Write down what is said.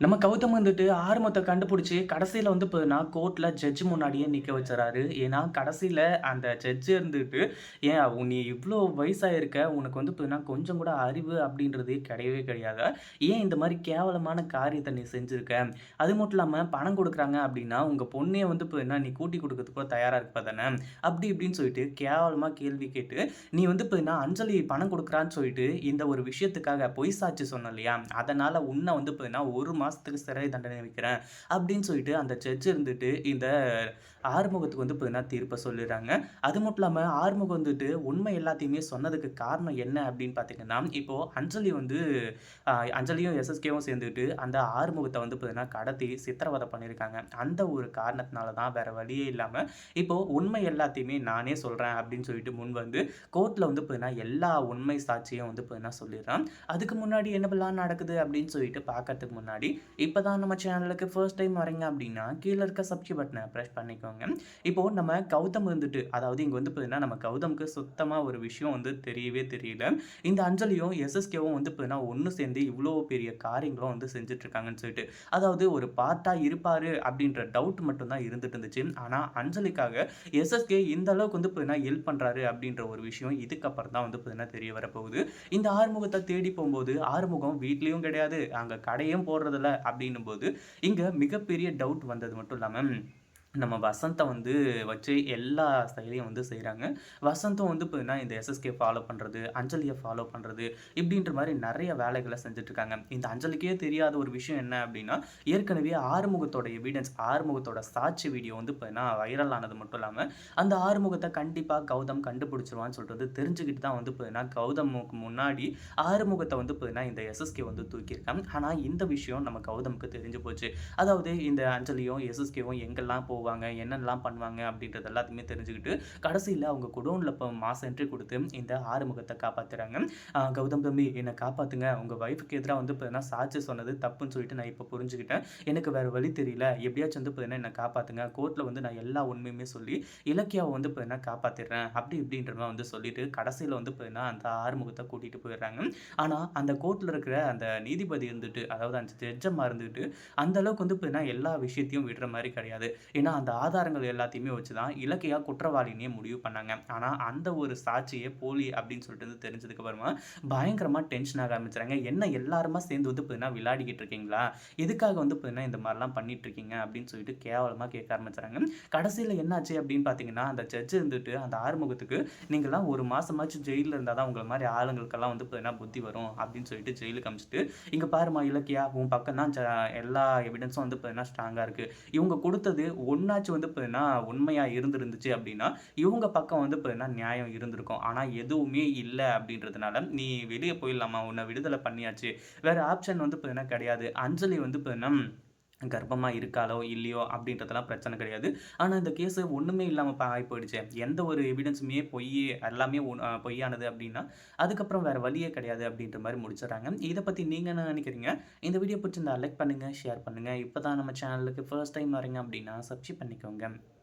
நம்ம கௌதம் வந்துட்டு ஆரம்பத்தை கண்டுபிடிச்சி கடைசியில் வந்து பார்த்தீங்கன்னா, கோர்ட்டில் ஜட்ஜ் முன்னாடியே நிற்க வச்சுறாரு. ஏன்னா, கடைசியில் அந்த ஜட்ஜ் இருந்துட்டு, "ஏன் நீ இவ்வளோ வயசாயிருக்க. உனக்கு வந்து பார்த்தீங்கன்னா, கொஞ்சம் கூட அறிவு அப்படின்றதே கிடையவே கிடையாது ஏன் இந்த மாதிரி கேவலமான காரியத்தை நீ செஞ்சுருக்க அது மட்டும் இல்லாமல் பணம் கொடுக்குறாங்க அப்படின்னா, உங்கள் பொண்ணையே வந்து பார்த்தீங்கன்னா, நீ கூட்டி கொடுக்கறதுக்கு கூட தயாராக இருப்பா தானே?" அப்படி இப்படின்னு சொல்லிட்டு கேவலமாக கேள்வி கேட்டு, "நீ வந்து பார்த்தீங்கன்னா, அஞ்சலி பணம் கொடுக்குறான்னு சொல்லிட்டு இந்த ஒரு விஷயத்துக்காக பொய் சாட்சி சொன்ன இல்லையா? அதனால் உன்னை வந்து பார்த்தீங்கன்னா, ஒரு மாதத்துக்கு சிறை தண்டனை வைக்கிறேன்." அப்படின்னு சொல்லிட்டு அந்த ஜட்ஜ் இருந்துட்டு இந்த ஆறுமுகத்துக்கு வந்து பார்த்தீங்கன்னா, தீர்ப்பை சொல்லிடுறாங்க. அது மட்டும் இல்லாமல் ஆறுமுகம் வந்துட்டு உண்மை எல்லாத்தையுமே சொன்னதுக்கு காரணம் என்ன அப்படின்னு பார்த்தீங்கன்னா, இப்போது அஞ்சலி வந்து அஞ்சலியும், எஸ்எஸ்கேவும் சேர்ந்துட்டு அந்த ஆறுமுகத்தை வந்து பார்த்தீங்கன்னா, கடத்தி சித்திரவதை பண்ணியிருக்காங்க. அந்த ஒரு காரணத்தினால தான் வேறு வழியே இல்லாமல் இப்போது உண்மை எல்லாத்தையுமே நானே சொல்கிறேன் அப்படின்னு சொல்லிட்டு முன் வந்து கோர்ட்டில் வந்து பார்த்தீங்கன்னா, எல்லா உண்மை சாட்சியும் வந்து பார்த்தீங்கன்னா சொல்லிடுறான். அதுக்கு முன்னாடி என்னவெல்லாம் நடக்குது அப்படின்னு சொல்லிட்டு பார்க்கறதுக்கு முன்னாடி, இப்போ தான் நம்ம சேனலுக்கு ஃபர்ஸ்ட் டைம் வரீங்க அப்படின்னா, கீழே இருக்க சப்ஸ்கிரைப் பட்டனை ப்ரெஸ் பண்ணிக்கோங்க. இப்போ நம்ம கௌதம் இருந்துட்டு அதாவது இங்கே வந்து பார்த்தீங்கன்னா, நம்ம கௌதம்க்கு சுத்தமாக ஒரு விஷயம் வந்து தெரியவே தெரியல. இந்த அஞ்சலியும், எஸ்எஸ்கேவும் வந்து பார்த்தீங்கன்னா, ஒன்று சேர்ந்து இவ்வளோ பெரிய காரியங்களும் வந்து செஞ்சுட்டு இருக்காங்கன்னு சொல்லிட்டு. அதாவது ஒரு பார்ட்டாக இருப்பார் அப்படின்ற டவுட் மட்டும் தான் இருந்துட்டு இருந்துச்சு. ஆனால் அஞ்சலிக்காக எஸ்எஸ்கே இந்த அளவுக்கு வந்து பார்த்தீங்கன்னா, ஹெல்ப் பண்ணுறாரு அப்படின்ற ஒரு விஷயம் இதுக்கப்புறம் தான் வந்து பார்த்தீங்கன்னா, தெரிய வரப்போகுது. இந்த ஆறுமுகத்தை தேடி போகும்போது ஆறுமுகம் வீட்லேயும் கிடையாது, அங்கே கடையும் போடுறதில்ல அப்படின்னும்போது, இங்க மிகப்பெரிய டவுட் வந்தது மட்டும் இல்லாமல் நம்ம வசந்தை வந்து வச்சு எல்லா ஸ்டைலையும் வந்து செய்கிறாங்க வசந்தும் வந்து பார்த்தீங்கன்னா, இந்த எஸ்எஸ்கே ஃபாலோ பண்ணுறது அஞ்சலியை ஃபாலோ பண்ணுறது இப்படின்ற மாதிரி நிறைய வேலைகளை செஞ்சுட்ருக்காங்க இந்த அஞ்சலிக்கே தெரியாத ஒரு விஷயம் என்ன அப்படின்னா, ஏற்கனவே ஆறுமுகத்தோட எவிடன்ஸ் ஆறுமுகத்தோட சாட்சி வீடியோ வந்து பார்த்தீங்கன்னா, வைரல் ஆனது மட்டும் இல்லாமல் அந்த ஆறுமுகத்தை கண்டிப்பாக கௌதம் கண்டுபிடிச்சிருவான்னு சொல்றது தெரிஞ்சுக்கிட்டு தான் வந்து பார்த்தீங்கன்னா, கௌதமுக்கு முன்னாடி ஆறுமுகத்தை வந்து பார்த்தீங்கன்னா, இந்த எஸ்எஸ்கே வந்து தூக்கியிருக்கான். ஆனால் இந்த விஷயம் நம்ம கௌதமுக்கு தெரிஞ்சு போச்சு. அதாவது இந்த அஞ்சலியும், எஸ்எஸ்கேவும் எங்கெல்லாம் போவாங்க, என்னென்னலாம் பண்ணுவாங்க அப்படின்றது எல்லாத்தையுமே தெரிஞ்சுக்கிட்டு, கடைசியில் அவங்க குடோனில் இப்போ மாஸ் என்ட்ரி கொடுத்து இந்த ஆறுமுகத்தை காப்பாத்துறாங்க. கௌதம் தம்பி என்னை காப்பாத்துங்க. உங்கள் வைஃப்க்கு எதிரா வந்து பார்த்தீங்கன்னா, சாட்சி சொன்னது தப்புன்னு சொல்லிட்டு நான் இப்போ புரிஞ்சுக்கிட்டேன். எனக்கு வேற வழி தெரியல. எப்படியாச்சும் வந்து பார்த்தீங்கன்னா, என்னை காப்பாத்துங்க. கோர்ட்டில் வந்து நான் எல்லா உண்மையுமே சொல்லி இலக்கியாவை வந்து பார்த்தீங்கன்னா, காப்பாற்றிடுறேன் அப்படி இப்படின்ற வந்து சொல்லிட்டு, கடைசியில் வந்து பார்த்தீங்கன்னா, அந்த ஆறுமுகத்தை கூட்டிகிட்டு போயிடுறாங்க. ஆனால் அந்த கோர்ட்டில் இருக்கிற அந்த நீதிபதி இருந்துட்டு, அதாவது அந்த ஜட்ஜமாக இருந்துட்டு, அந்த அளவுக்கு வந்து பார்த்தீங்கன்னா, எல்லா விஷயத்தையும் விடுற மாதிரி கிடையாது. ஏன்னா, அந்த ஆதாரங்கள் எல்லாத்தையுமே வச்சு தான் இலக்கையாக குற்றவாளினே முடிவு பண்ணாங்க. ஆனால் அந்த ஒரு சாட்சியே போலி அப்படின்னு சொல்லிட்டு வந்து தெரிஞ்சதுக்கு அப்புறமா, டென்ஷன் ஆக ஆரம்பிச்சுறாங்க. "என்ன எல்லாருமா சேர்ந்து வந்து பார்த்தீங்கன்னா, விளையாடிக்கிட்டு இருக்கீங்களா? எதுக்காக வந்து பார்த்தீங்கன்னா, இந்த மாதிரிலாம் பண்ணிட்டு இருக்கீங்க?" அப்படின்னு சொல்லிட்டு கேவலமாக கேட்க ஆரம்பிச்சுறாங்க. கடைசியில் என்னாச்சு அப்படின்னு பார்த்தீங்கன்னா, அந்த ஜட்ஜ் இருந்துட்டு அந்த ஆறுமுகத்துக்கு, நீங்களாம் ஒரு மாதமாச்சும் ஜெயிலில் இருந்தால் தான் உங்களை மாதிரி ஆளுங்களுக்கெல்லாம் வந்து பார்த்தீங்கன்னா, புத்தி வரும்." அப்படின்னு சொல்லிட்டு ஜெயிலுக்கு அமைச்சிட்டு இங்கே பாரும்மா இலக்கியா, உன் பக்கம் தான் எல்லா எவிடன்ஸும் வந்து பார்த்தீங்கன்னா, ஸ்ட்ராங்காக இருக்குது இவங்க கொடுத்தது ஒண்ணாச்சும் வந்து பார்த்தீங்கன்னா, உண்மையாக இருந்திருந்துச்சு அப்படின்னா, இவங்க பக்கம் வந்து பார்த்தீங்கன்னா, நியாயம் இருந்திருக்கும். ஆனால் எதுவுமே இல்லை அப்படின்றதுனால, நீ வெளியே போயிடலாமா உன்னை விடுதலை பண்ணியாச்சு. வேறு ஆப்ஷன் வந்து பார்த்தீங்கன்னா கிடையாது. அஞ்சலி வந்து பார்த்தீங்கன்னா, கர்ப்பமாக இருக்காளோ, இல்லையோ அப்படின்றதெல்லாம் பிரச்சனை கிடையாது. ஆனால் இந்த கேஸ் ஒன்றுமே இல்லாமல் ஆகி போயிடுச்சு எந்த ஒரு எவிடன்ஸுமே பொய் எல்லாமே பொய்யானது அப்படின்னா, அதுக்கப்புறம் வேறு வழியே கிடையாது." அப்படின்ற மாதிரி முடிச்சிடறாங்க இதை பற்றி நீங்கள் என்ன நினைக்கிறீங்க இந்த வீடியோ பிடிச்சிருந்தா லைக் பண்ணுங்கள் ஷேர் பண்ணுங்கள் இப்போ தான் நம்ம சேனலுக்கு ஃபர்ஸ்ட் டைம் வரீங்க அப்படின்னா, சப்ஸ்கிரைப் பண்ணிக்கோங்க.